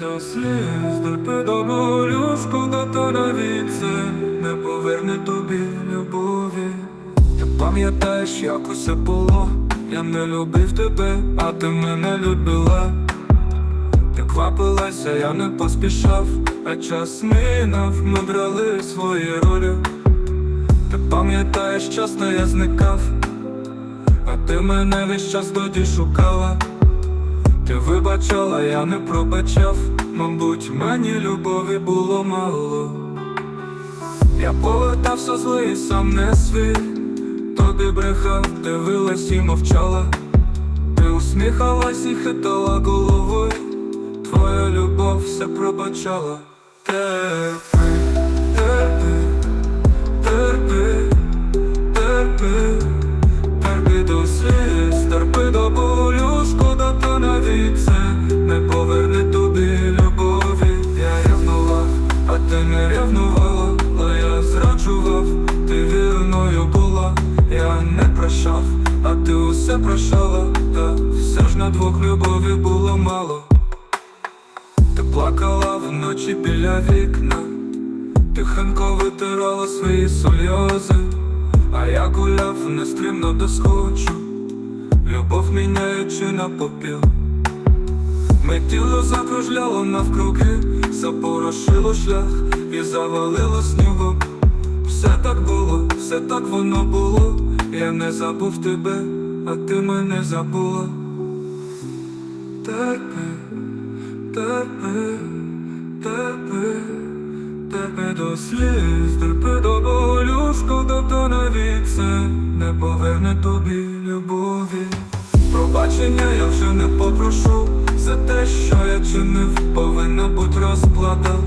до сліз, терпи до болю, шкода, то не поверне тобі любові. Ти пам'ятаєш, як усе було, я не любив тебе, а ти мене любила. Ти квапилася, я не поспішав, а час минав, ми брали свої ролі. Ти пам'ятаєш, часто я зникав, а ти мене весь час тоді шукала. Ти вибачала, я не пробачав, мабуть, мені любові було мало. Я повертався злий, сам не свій, тобі брехав, дивилась і мовчала. Ти усміхалась і хитала головою, твоя любов все пробачала. Терпи, ти усе прощала, та все ж на двох любові було мало. Ти плакала вночі біля вікна, тихенько витирала свої сльози, а я гуляв нестримно до схочу, любов міняючи на попіл. Ми тіло закружляло навкруги, запорошило шлях і завалило снігом. Все так було, все так воно було. Я не забув тебе, а ти мене забула. Терпи, терпи, терпи, терпи до сліз, терпи до болю, шкода, то навіть це не поверне тобі любові. Пробачення я вже не попрошу за те, що я чинив, повинна бути розплата.